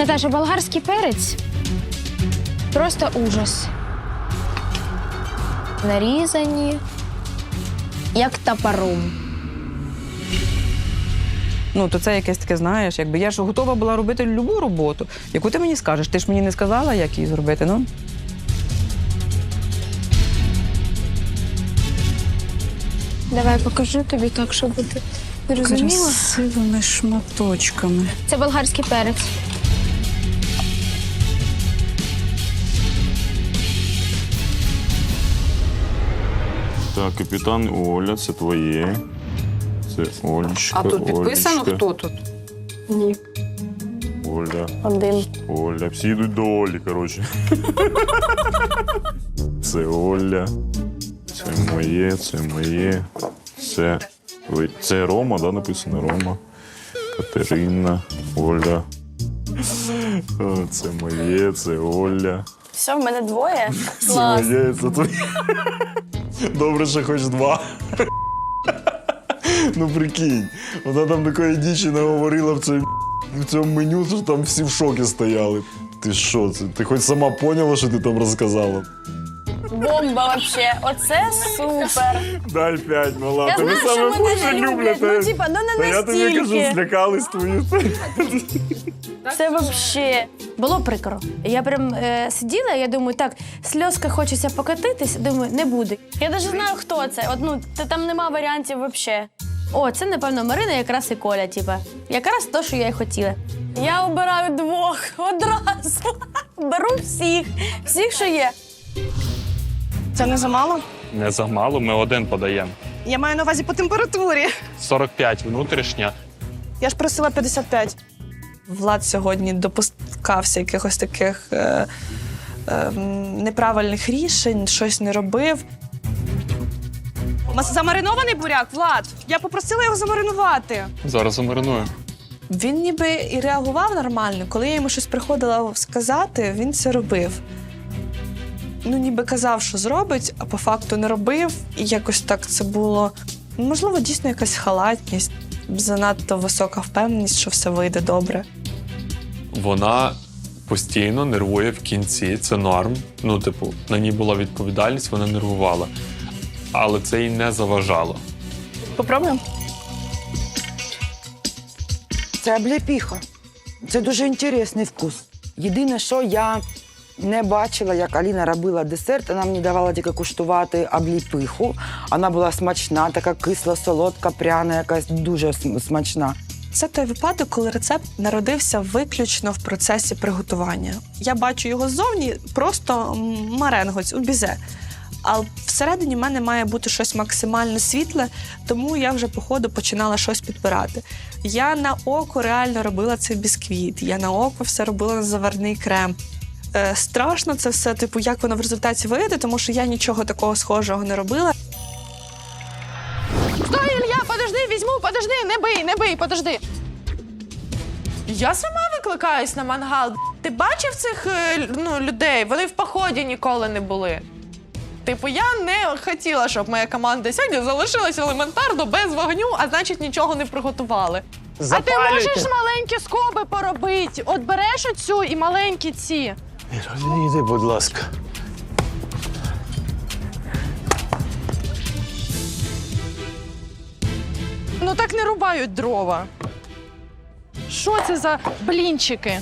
Наташа, болгарський перець просто ужас. Нарізані як топором. Ну, то це якесь таке, знаєш, якби я ж готова була робити любу роботу, яку ти мені скажеш. Ти ж мені не сказала, як її зробити, ну? Давай покажу тобі так, щоб ти зрозуміла. Красивими шматочками. Це болгарський перець. Так, капітан Оля, це твоє. Це Олечка. А тут підписано, Олечка, хто тут? Ні. Оля, Один. Оля. Всі йдуть до Олі, коротше. Це Оля. Це моє, це моє. Це. ви- Це Рома, да, написано Рома. Катерина, Оля. О, Це моє, це Оля. Все, в мене двоє. Це Клас. моє, це твоє. Добре, що хоч два. Ну прикинь, вона там такої дічі наговорила в, цій, в цьому меню, що там всі в шокі стояли. Ти що це? Ти хоч сама поняла, що ти там розказала? Бомба вообще. Оце супер. Дай п'ять, мала. Я Тебе знаю, що саме мене більше люблять. люблять. Ну, типа, ну не Та я тобі кажу, злякались твої. Це вообще. Було прикро. Я прям е, сиділа, я думаю, так, сльозка хочеться покатитись, думаю, не буде. Я навіть знаю, хто це. От, ну, та там нема варіантів взагалі. О, це, напевно, Марина якраз і Коля, типа. Якраз то, що я й хотіла. Я обираю двох одразу. Беру всіх, всіх, що є. Це не замало? Не замало, ми один подаємо. Я маю на увазі по температурі. 45 внутрішня. Я ж просила 55. Влад сьогодні допускався якихось таких е, е, неправильних рішень, щось не робив. Замаринований буряк, Влад. Я попросила його замаринувати. Зараз замариную. Він ніби і реагував нормально. Коли я йому щось приходила сказати, він це робив. Ну, ніби казав, що зробить, а по факту не робив. І якось так це було. Можливо, дійсно якась халатність, занадто висока впевненість, що все вийде добре. Вона постійно нервує в кінці. Це норм. Ну, типу, на ній була відповідальність, вона нервувала. Але це їй не заважало. Попробуємо? Це обліпіха. Це дуже інтересний вкус. Єдине, що я не бачила, як Аліна робила десерт, вона мені давала тільки куштувати обліпиху. Вона була смачна, така кисла, солодка, пряна, якась дуже смачна. Це той випадок, коли рецепт народився виключно в процесі приготування. Я бачу його ззовні просто маренгоць у бізе. А всередині в мене має бути щось максимально світле, тому я вже по ходу починала щось підбирати. Я на око реально робила цей бісквіт, я на око все робила на заварний крем. Е, страшно це все, типу, як воно в результаті вийде, тому що я нічого такого схожого не робила. Не бий, не бий, подожди. Я сама викликаюсь на мангал. Ти бачив цих е, ну, людей? Вони в поході ніколи не були. Типу, я не хотіла, щоб моя команда сьогодні залишилась елементарно без вогню, а значить нічого не приготували. А ти можеш маленькі скоби поробити? От береш оцю і маленькі ці. Йди, будь ласка. Ну так не рубають дрова. Що це за блінчики?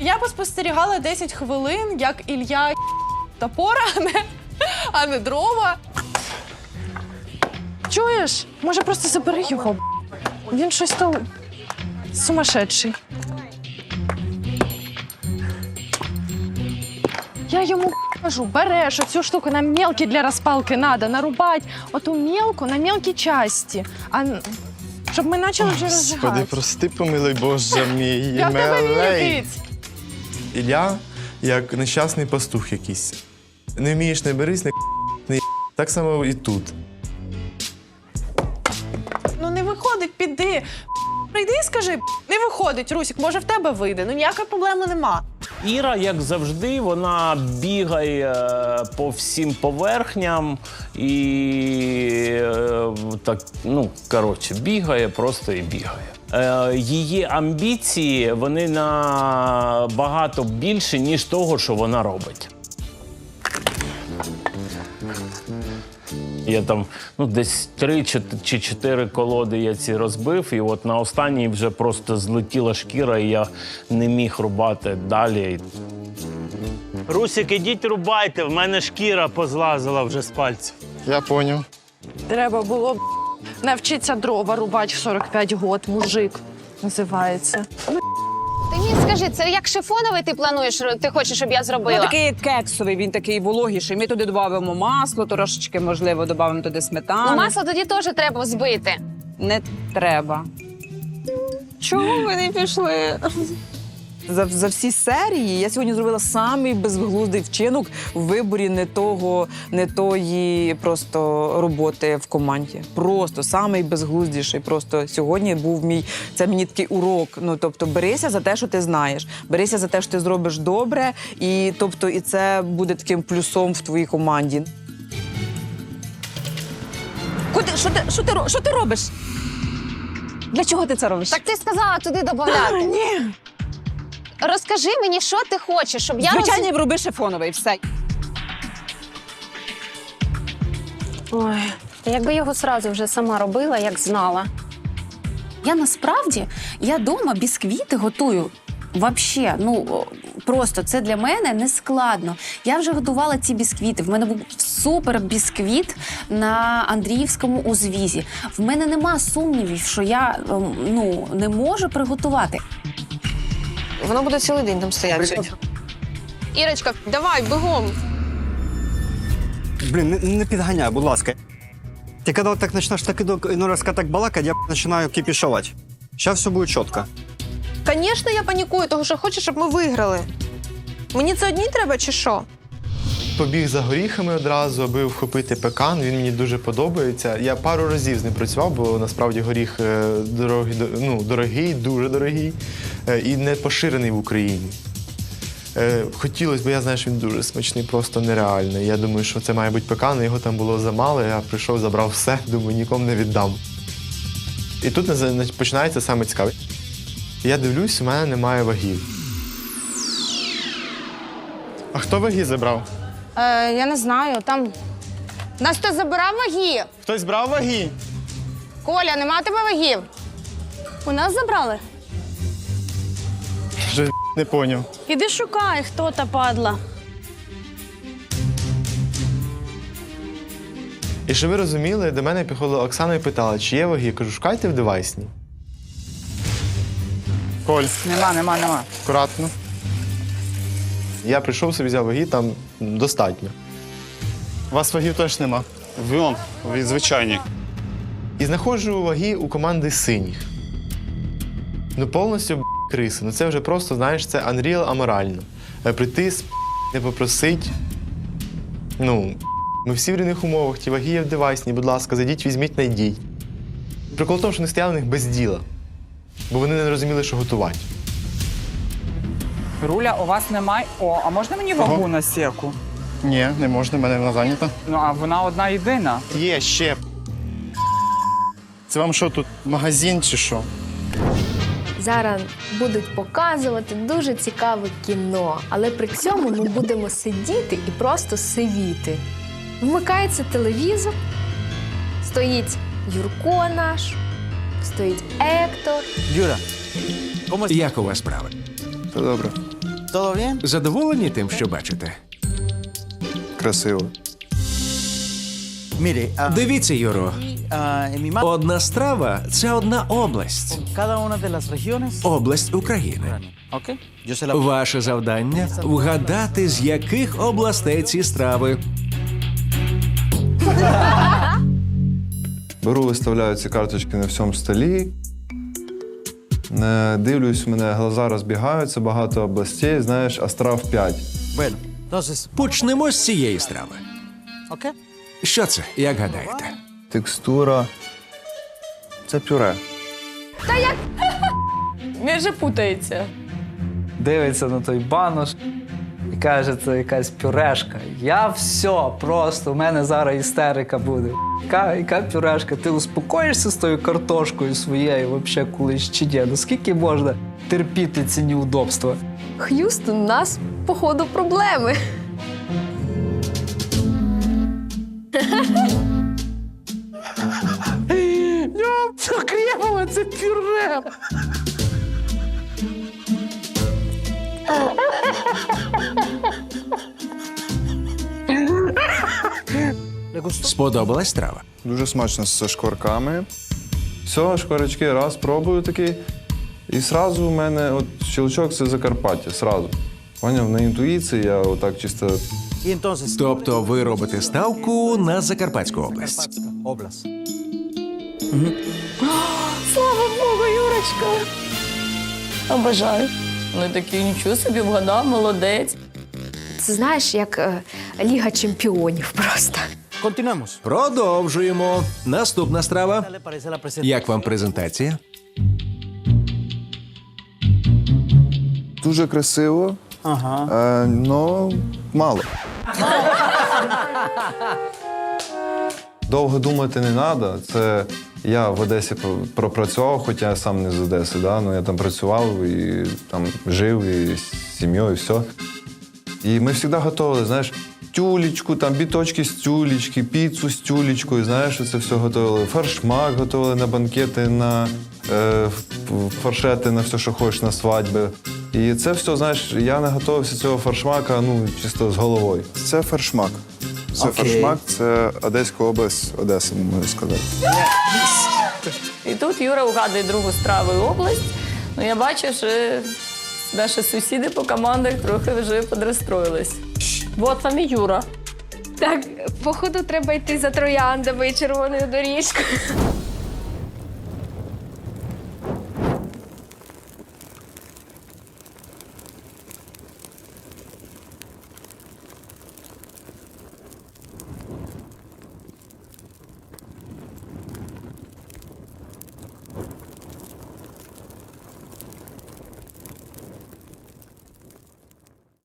Я поспостерігала 10 хвилин, як Ілля топора, а не, а не дрова. Чуєш? Може, просто забери його. Він щось там сумасшедший. Я йому кажу, береш оцю штуку на мелкі для розпалки треба нарубати оту мелку на мелкі часті. А щоб ми почали вже Господи, розжигати. прости, помилуй Боже мій. Я в тебе вірить. Ілля, як нещасний пастух якийсь. Не вмієш, не берись, не не так само і тут. Ну не виходить, піди. Прийди і скажи, не виходить, Русік, може в тебе вийде. Ну ніякої проблеми нема. Іра, як завжди, вона бігає е, по всім поверхням і е, так, ну коротше, бігає просто і бігає. Е, її амбіції вони набагато більше, ніж того, що вона робить. Я там ну, десь три чи- чи чотири колоди я ці розбив, і от на останній вже просто злетіла шкіра, і я не міг рубати далі. Русик, ідіть рубайте, в мене шкіра позлазила вже з пальців. Я поняв. Треба було б навчитися дрова рубати в 45 год, мужик називається. Скажи, це як шифоновий ти плануєш, ти хочеш, щоб я Ну, зробила? такий кексовий, він такий вологіший. Ми туди додамо масло, трошечки, можливо, додамо туди сметану. Ну, масло тоді теж треба збити. Не треба. Чому ви не пішли? За, за всі серії я сьогодні зробила самий безглуздий вчинок в виборі не того, не тої просто роботи в команді. Просто самий безглуздіший. Просто сьогодні був мій це мені такий урок. Ну тобто, берися за те, що ти знаєш, берися за те, що ти зробиш добре, і тобто, і це буде таким плюсом в твоїй команді. Куди що ти що ти що ти робиш? Для чого ти це робиш? Так ти сказала туди додати. ні. Розкажи мені, що ти хочеш, щоб я Звичайно, роби шифоновий, все. Ой, якби його сразу вже сама робила, як знала. Я насправді я дома бісквіти готую. Вообще, ну просто це для мене не складно. Я вже готувала ці бісквіти. В мене був супер бісквіт на Андріївському узвізі. В мене нема сумнівів, що я ем, ну не можу приготувати. Воно буде цілий день там стояти. Ірочка, давай, бігом. Блін, не, не підганяй, будь ласка. Ти коли так почнеш так раз так балакати, я починаю кипішувати. Зараз все буде чітко. Звісно, я панікую, тому що хочу, щоб ми виграли. Мені це одній треба чи що? Побіг за горіхами одразу, аби вхопити пекан. Він мені дуже подобається. Я пару разів з ним працював, бо насправді горіх е, дорогий, ну, дорогий, дуже дорогий е, і не поширений в Україні. Е, Хотілося, бо я знаю, що він дуже смачний, просто нереальний. Я думаю, що це має бути пекан, його там було замало, я прийшов, забрав все, думаю, нікому не віддам. І тут на- на- починається саме цікаве. Я дивлюсь, у мене немає вагів. А хто ваги забрав? Е, я не знаю, там. Нас хтось забирав ваги? Хтось брав ваги? Коля, нема тебе вагів? У нас забрали? Вже не поняв. Іди шукай, хто та падла. І щоб ви розуміли, до мене підходила Оксана і питала, чи є ваги. Я кажу, шукайте в девайсні. Коль, Нема, нема, нема. акуратно. Я прийшов собі взяв ваги, там достатньо. У вас вагів теж нема. Вон, звичайні. І знаходжу ваги у команди синіх. Ну, повністю б, криси. Ну це вже просто, знаєш, це Unreal аморально. Е, Прийти, сп... не попросить. Ну, ми всі в рівних умовах, ті ваги є в девайсні, будь ласка, зайдіть, візьміть, найдіть. Прикол в тому, що вони стояли в них без діла, бо вони не розуміли, що готувати. Руля, у вас немає. О, а можна мені вагу на сірку? Ні, не можна, мене вона зайнята. Ну, а вона одна єдина. Є ще. Це вам що тут, магазин чи що? Зараз будуть показувати дуже цікаве кіно, але при цьому ми будемо сидіти і просто сивіти. Вмикається телевізор, стоїть Юрко наш, стоїть Ектор. Юра, як у вас справи? Все добре. Задоволені тим, що бачите? Красиво. Дивіться, Юро. Одна страва це одна область. Область України. Ваше завдання вгадати, з яких областей ці страви. Беру, виставляю ці карточки на всьому столі. Е, Дивлюсь, у мене глаза розбігаються, багато областей, знаєш, астрав 5. Почнемо з цієї страви. Що це, як гадаєте? Текстура. Це пюре. Він же путається. Дивиться на той банош. І каже, це якась пюрешка. Я все, просто у мене зараз істерика буде. Яка, яка пюрешка? Ти успокоїшся з тою картошкою своєю, взагалі, колись чи ні? Ну скільки можна терпіти ці неудобства? Х'юстон, у нас, походу, проблеми. Це кремове, це пюре. Сподобалась страва? Дуже смачно з шкварками. Все, шкварочки, раз пробую такий. І сразу у мене от щелчок це Закарпаття. Сразу. Поняв, на інтуїції я отак чисто. Тобто ви робите ставку на Закарпатську область. Область. Слава Богу, Юрочка! Обожаю. Ну такий нічого собі вгадав, молодець. Це знаєш, як е, Ліга чемпіонів просто. Континуемос. Продовжуємо. Наступна страва. Як вам презентація? Дуже красиво, Ага. е, мало. Довго думати не треба. Це я в Одесі пропрацював, хоча я сам не з Одеси, да? ну, я там працював і там жив, і з сім'єю, і все. І ми завжди готували, знаєш, тюлечку, там біточки з тюлечки, піцу з тюлечкою, знаєш, це все готували. Фаршмак готували на банкети, на е, фаршети, на все, що хочеш, на свадьби. І це все, знаєш, я не готувався цього фаршмака, ну, чисто з головою. Це фаршмак. Це Окей. фаршмак, це Одеська область, Одеса, можна сказати. І тут Юра угадує другу страву і область. Ну я бачу, що наші сусіди по командах трохи вже подрозстроїлись. Вот вам і Юра. Так, походу, треба йти за трояндами і червоною доріжкою.